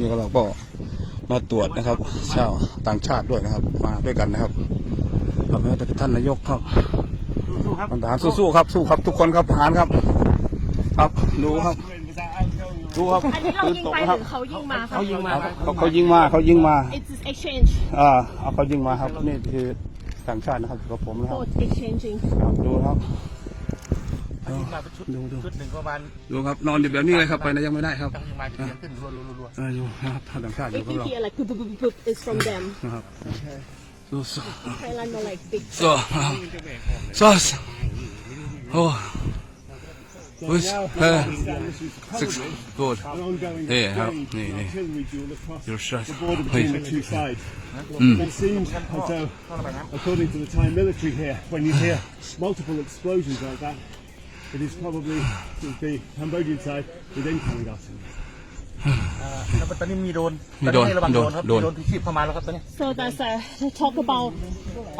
นี่ก็เราก็มาตรวจนะครับชาวต่างชาติด้วยนะครับ มาด้วยกันนะครับครับแล้วท่านนายกครับทหารสู้ๆครับสู้ครับ ทุกคนครับทหารครับ ครับดูครับดูครับอันนี้เรายิงไปหครัรือเขายิงมาคะเขายิงมาเขาเขายิงมาเขายิงมา It's exchange อ่าเอาเขายิงมาครับนี่คือต่างชาตินะครับอยู่กับผมนะครับ both exchanging ครับดูครับ อันนี้มาเป็นชุดดูดู ชุดหนึ่งประมาณดูครับนอนอยู่แบบนี้เลยครับไปไหนยังไม่ได้ครับยังมาเสียงขึ้นรัวรัวรัวเอออยู่นะครับท่านต่างชาติอยู่ if กับ you เรา hear like boop boop boop boop it's from them นะครับสู้สู้ Thailand are like big สู้สู้โอ้โอ้ยเออ six good an ongoing Yeah, how- exchange yeah, yeah. artillery duel across You're shut. the border Hey. between the two sides. It seems as though, according to the Thai military here, when you hear multiple explosions like that, it is probably the Cambodian side with incoming artillery. แล้วตอนนี้มีโดรน มีโดรน ตอให้ระวัง โดรน โดรนครับ โดรน มีโดรนพิชิตเข้ามาแล้วครับตอนนี้ so there's a they talk about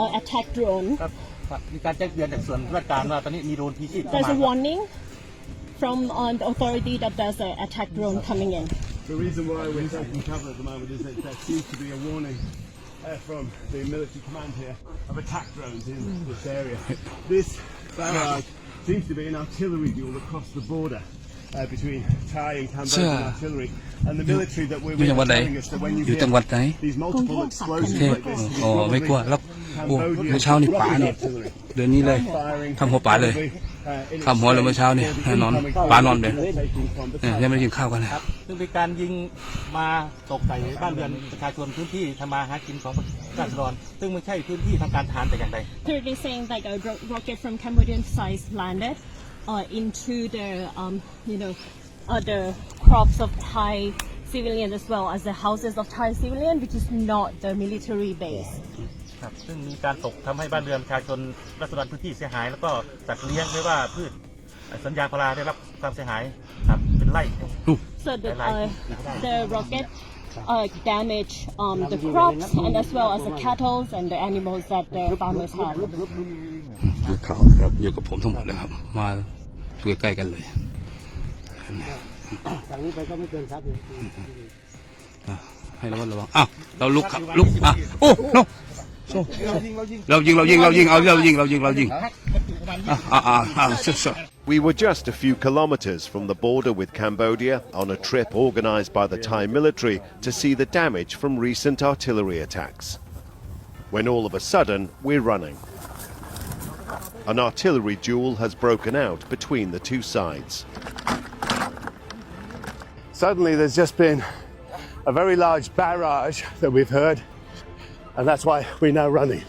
uh, attack drone ครับครับมีการแจ้งเตือนจากส่วนราชการว่าตอนนี้มีโดรนพิชิตเข้า there's มา a warning from uh, the authority that there's an attack drone coming in The reason why we're taking cover at the moment is that there seems to be a warning uh, from the military command here of attack drones in this area. This barrage seems to be an artillery duel across the border. Uh, between Thai and Cambodian Sir. artillery, and the military that we're อยู่ with จังหวั are ดไหน telling us that when you อยู่ hear จังหวัดไหน these multiple กรุง explosions เทพ like this, it อ๋อ is ไม่กลัว probably แล้วโอ้ Cambodian เมื่อเช้านี่ป๋า rocket เนี่ย artillery เดือนนี้เลย firing ทำหัวป๋าเลย probably, uh, in ทำหัวเลยเมื่อเช้านี่ exchange แน่นอน for the ป๋า incoming นอนเลย fire taking from the เนี่ย Thai ยังไม่ได้กินข้าวกันเลยครับซึ่งเป็นการยิงมาตกใส่บ้านเรือนประชาชนพื้นที่ทำมาหากินของราษฎรซึ่งไม่ใช่พื้นที่ทางการทหารแต่อย่างใด They're saying like a ro- rocket from Cambodian side landed uh, into the um, you know uh, the crops of Thai civilian as well as the houses of Thai civilian, which is not the military base. ครับซึ่งมีการตกทำให้บ้านเรือนประชาชนรัษฎรพื้นที่เสียหาย แล้วก็สัตว์เลี้ยงไม่ว่าพืชสัญญาณพาราได้รับความเสียหายครับเป็นไร่ So the uh, the rocket uh, damage um, the crops and as well as the cattle and the animals that the farmers have. ดูข่าวครับอยู่กับผมทั้งหมดเลยครับ มาอยู่ใกล้ๆกันเลยอะให้ระวังระวังอ้าวเราลุกครับลุกอะโอ้โน เรายิงเรายิงเรายิงเอาเรายิงเรายิงเรายิงอ่ะอ่ะอ่ะอ่ะเสร็จ We were just a few kilometers from the border with Cambodia on a trip organized by the Thai military to see the damage from recent artillery attacks. When all of a sudden, we're running. An artillery duel has broken out between the two sides. Suddenly, there's just been a very large barrage that we've heard, and that's why we're now running.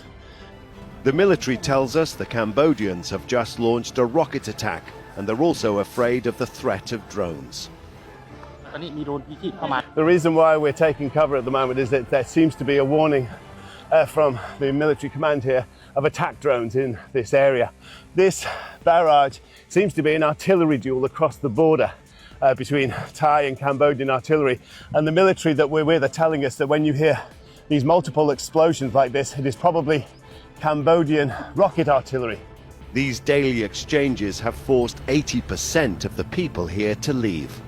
The military tells us the Cambodians have just launched a rocket attack and they're also afraid of the threat of drones. The reason why we're taking cover at the moment is that there seems to be a warning uh, from the military command here of attack drones in this area. This barrage seems to be an artillery duel across the border. Uh, between Thai and Cambodian artillery. And the military that we're with are telling us that when you hear these multiple explosions like this, it is probably Cambodian rocket artillery. These daily exchanges have forced 80% of the people here to leave.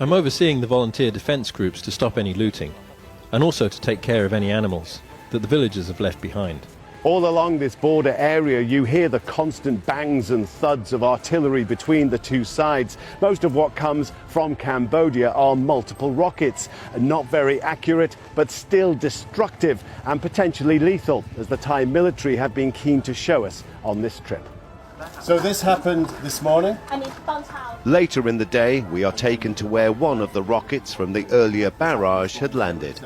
I'm overseeing the volunteer defence groups to stop any looting and also to take care of any animals that the villagers have left behind. All along this border area, you hear the constant bangs and thuds of artillery between the two sides. Most of what comes from Cambodia are multiple rockets, not very accurate, but still destructive and potentially lethal, as the Thai military have been keen to show us on this trip. So, this happened this morning. And it's downtown. Later in the day, we are taken to where one of the rockets from the earlier barrage had landed.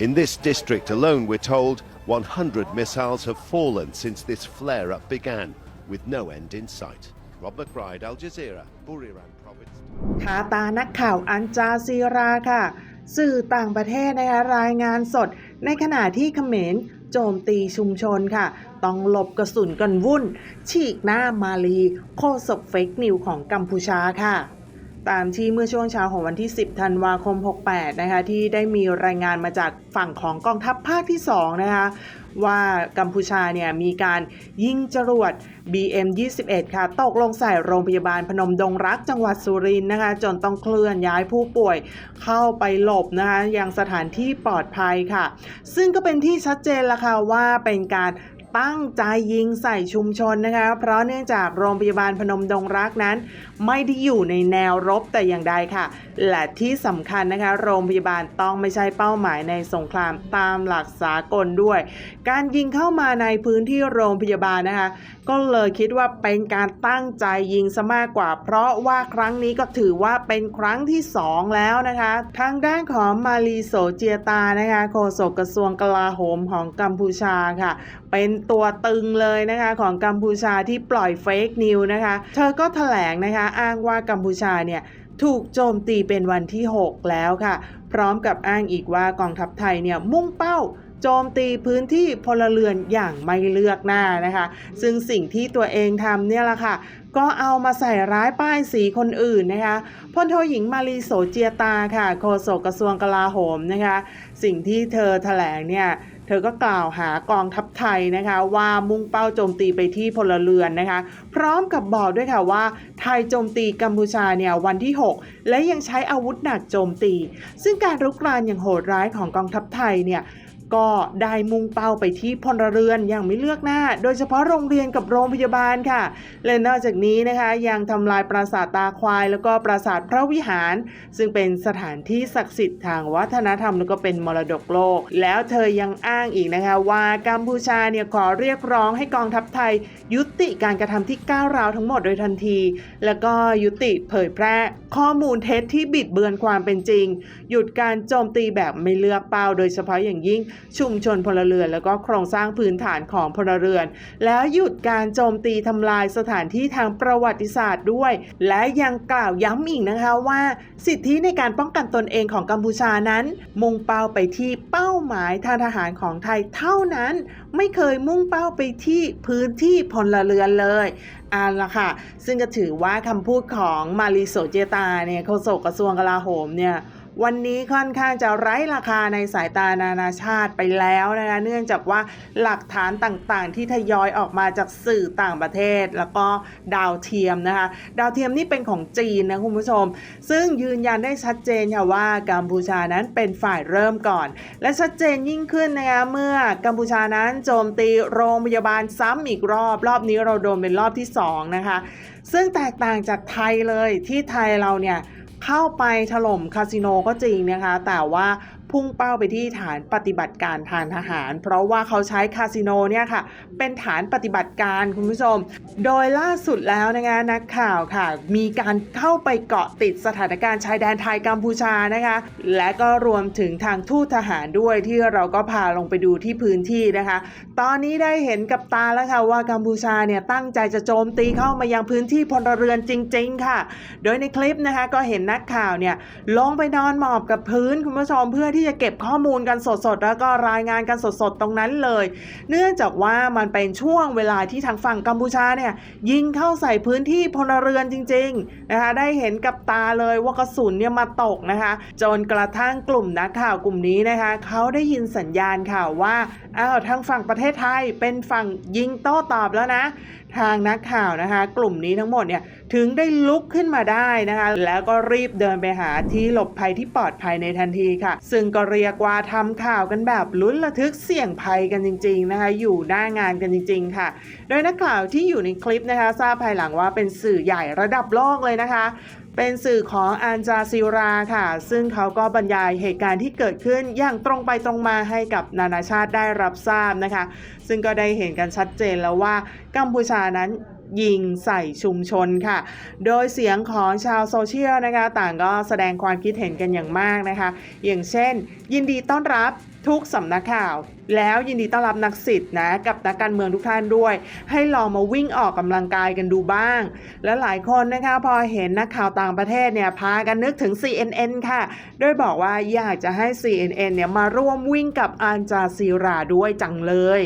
In this district alone, we're told 100 missiles have fallen since this flare up began, with no end in sight. Rob McBride, Al Jazeera, Buriram Province. ทาตานักข่าวอันจาซีราค่ะ สื่อต่างประเทศนะคะรายงานสด ในขณะที่เขมรโจมตีชุมชนค่ะ ต้องหลบกระสุนกันวุ่น ฉีกหน้ามาลี โคศกเฟกนิวของกัมพูชาค่ะ ตามที่เมื่อช่วงเช้าของวันที่ 10 ธันวาคม 68 นะคะ ที่ได้มีรายงานมาจากฝั่งของกองทัพภาคที่ 2 นะคะ ว่ากัมพูชาเนี่ยมีการยิงจรวด BM21 ค่ะ ตกลงใส่โรงพยาบาลพนมดงรักจังหวัดสุรินทร์นะคะ จนต้องเคลื่อนย้ายผู้ป่วยเข้าไปหลบนะคะยังสถานที่ปลอดภัยค่ะ ซึ่งก็เป็นที่ชัดเจนละค่ะว่าเป็นการ ตั้งใจยิงใส่ชุมชนนะคะ เพราะเนื่องจากโรงพยาบาลพนมดงรักนั้น ไม่ได้อยู่ในแนวรบแต่อย่างใดค่ะ และที่สำคัญนะคะ โรงพยาบาลต้องไม่ใช่เป้าหมายในสงครามตามหลักสากลด้วย การยิงเข้ามาในพื้นที่โรงพยาบาลนะคะ ก็เลยคิดว่าเป็นการตั้งใจยิงซะมากกว่า เพราะว่าครั้งนี้ก็ถือว่าเป็นครั้งที่ 2 แล้วนะคะ ทางด้านของมาลีโซเจียตานะคะโฆษกกระทรวงกลาโหมของกัมพูชาค่ะเป็นตัวตึงเลยนะคะของกัมพูชาที่ปล่อยเฟกนิวนะคะ เธอก็แถลงนะคะอ้างว่ากัมพูชาเนี่ยถูกโจมตีเป็นวันที่ 6 แล้วค่ะ พร้อมกับอ้างอีกว่ากองทัพไทยเนี่ยมุ่งเป้า โจมตีพื้นที่พลเรือนอย่างไม่เลือกหน้านะคะ ซึ่งสิ่งที่ตัวเองทำเนี่ยแหละค่ะ ก็เอามาใส่ร้ายป้ายสีคนอื่นนะคะพลโทหญิงมารีโสเจียตาค่ะโฆษกกระทรวงกลาโหมนะคะ สิ่งที่เธอแถลงเนี่ยเธอก็กล่าวหากองทัพไทยนะคะ ว่ามุ่งเป้าโจมตีไปที่พลเรือนนะคะ พร้อมกับบอกด้วยค่ะว่า ไทยโจมตีกัมพูชาเนี่ยวันที่ 6 และยังใช้อาวุธหนักโจมตี ซึ่งการรุกรานอย่างโหดร้ายของกองทัพไทยเนี่ย ก็ได้มุ่งเป้าไปที่พลเรือนอย่างไม่เลือกหน้า โดยเฉพาะโรงเรียนกับโรงพยาบาลค่ะ และนอกจากนี้นะคะยังทำลายปราสาทตาควาย แล้วก็ปราสาทพระวิหาร ซึ่งเป็นสถานที่ศักดิ์สิทธิ์ทางวัฒนธรรมแล้วก็เป็นมรดกโลก แล้วเธอยังอ้างอีกนะคะว่ากัมพูชาเนี่ยขอเรียกร้องให้กองทัพไทย ยุติการกระทำที่ก้าวร้าวทั้งหมดโดยทันที แล้วก็ยุติเผยแพร่ข้อมูลเท็จที่บิดเบือนความเป็นจริง หยุดการโจมตีแบบไม่เลือกเป้าโดยเฉพาะอย่างยิ่งชุมชนพลเรือน แล้วก็โครงสร้างพื้นฐานของพลเรือน แล้วหยุดการโจมตีทำลายสถานที่ทางประวัติศาสตร์ด้วย และยังกล่าวย้ำอีกนะคะว่า สิทธิในการป้องกันตนเองของกัมพูชานั้น มุ่งเป้าไปที่เป้าหมายทางทหารของไทยเท่านั้น ไม่เคยมุ่งเป้าไปที่พื้นที่พลเรือนเลยอันละค่ะ ซึ่งก็ถือว่าคำพูดของมาริโซเจตาเนี่ยโฆษกกระทรวงกลาโหมเนี่ย วันนี้ค่อนข้างจะไร้ราคาในสายตานานาชาติไปแล้วนะคะเนื่องจากว่าหลักฐานต่างๆ ที่ทยอยออกมาจากสื่อต่างประเทศ แล้วก็ดาวเทียมนะคะ ดาวเทียมนี่เป็นของจีนนะคุณผู้ชม ซึ่งยืนยันได้ชัดเจนค่ะว่ากัมพูชานั้นเป็นฝ่ายเริ่มก่อน และชัดเจนยิ่งขึ้นนะคะเมื่อกัมพูชานั้นโจมตีโรงพยาบาลซ้ำอีกรอบ รอบนี้เราโดนเป็นรอบที่สองนะคะซึ่งแตกต่างจากไทยเลยที่ไทยเราเนี่ย เข้าไปถล่มคาสิโนก็จริงนะคะ แต่ว่า พุ่งเป้าไปที่ฐานปฏิบัติการทางทหาร เพราะว่าเขาใช้คาสิโนเนี่ยค่ะเป็นฐานปฏิบัติการคุณผู้ชม โดยล่าสุดแล้วนะคะนักข่าวค่ะ มีการเข้าไปเกาะติดสถานการณ์ชายแดนไทยกัมพูชานะคะ และก็รวมถึงทางทูตทหารด้วยที่เราก็พาลงไปดูที่พื้นที่นะคะ ตอนนี้ได้เห็นกับตาแล้วค่ะว่ากัมพูชาเนี่ยตั้งใจจะโจมตีเข้ามายังพื้นที่พลเรือนจริง ๆ ค่ะ โดยในคลิปนะคะก็เห็นนักข่าวเนี่ยลงไปนอนหมอบกับพื้นคุณผู้ชมเพื่อที่ที่จะเก็บข้อมูลกันสดๆ แล้วก็รายงานกันสดๆ ตรงนั้นเลย เนื่องจากว่ามันเป็นช่วงเวลาที่ทางฝั่งกัมพูชาเนี่ยยิงเข้าใส่พื้นที่พลเรือนจริงๆนะคะได้เห็นกับตาเลยว่ากระสุนเนี่ยมาตกนะคะ จนกระทั่งกลุ่มนักข่าวกลุ่มนี้นะคะเขาได้ยินสัญญาณข่าวว่าอ้าวทางฝั่งประเทศไทยเป็นฝั่งยิงโต้ตอบแล้วนะ ทางนักข่าวนะคะ กลุ่มนี้ทั้งหมดเนี่ย ถึงได้ลุกขึ้นมาได้นะคะ แล้วก็รีบเดินไปหาที่หลบภัยที่ปลอดภัยในทันทีค่ะ ซึ่งก็เรียกว่าทำข่าวกันแบบลุ้นระทึกเสี่ยงภัยกันจริง ๆนะคะ อยู่หน้างานกันจริง ๆ ค่ะ โดยนักข่าวที่อยู่ในคลิปนะคะ ทราบภายหลังว่าเป็นสื่อใหญ่ระดับโลกเลยนะคะเป็นสื่อของอันจาซิราค่ะ ซึ่งเขาก็บรรยายเหตุการณ์ที่เกิดขึ้นอย่างตรงไปตรงมาให้กับนานาชาติได้รับทราบนะคะ ซึ่งก็ได้เห็นกันชัดเจนแล้วว่ากัมพูชานั้น ยิงใส่ชุมชนค่ะ โดยเสียงของชาวโซเชียลนะคะ ต่างก็แสดงความคิดเห็นกันอย่างมากนะคะ อย่างเช่น ยินดีต้อนรับทุกสำนักข่าว แล้วยินดีต้อนรับนักสิทธิ์นะ กับนักการเมืองทุกท่านด้วย ให้ลองมาวิ่งออกกำลังกายกันดูบ้าง และหลายคนนะคะพอเห็นนักข่าวต่างประเทศเนี่ยพากันนึกถึง CNN ค่ะ โดยบอกว่าอยากจะให้ CNN เนี่ยมาร่วมวิ่งกับอันจาซีราด้วยจังเลย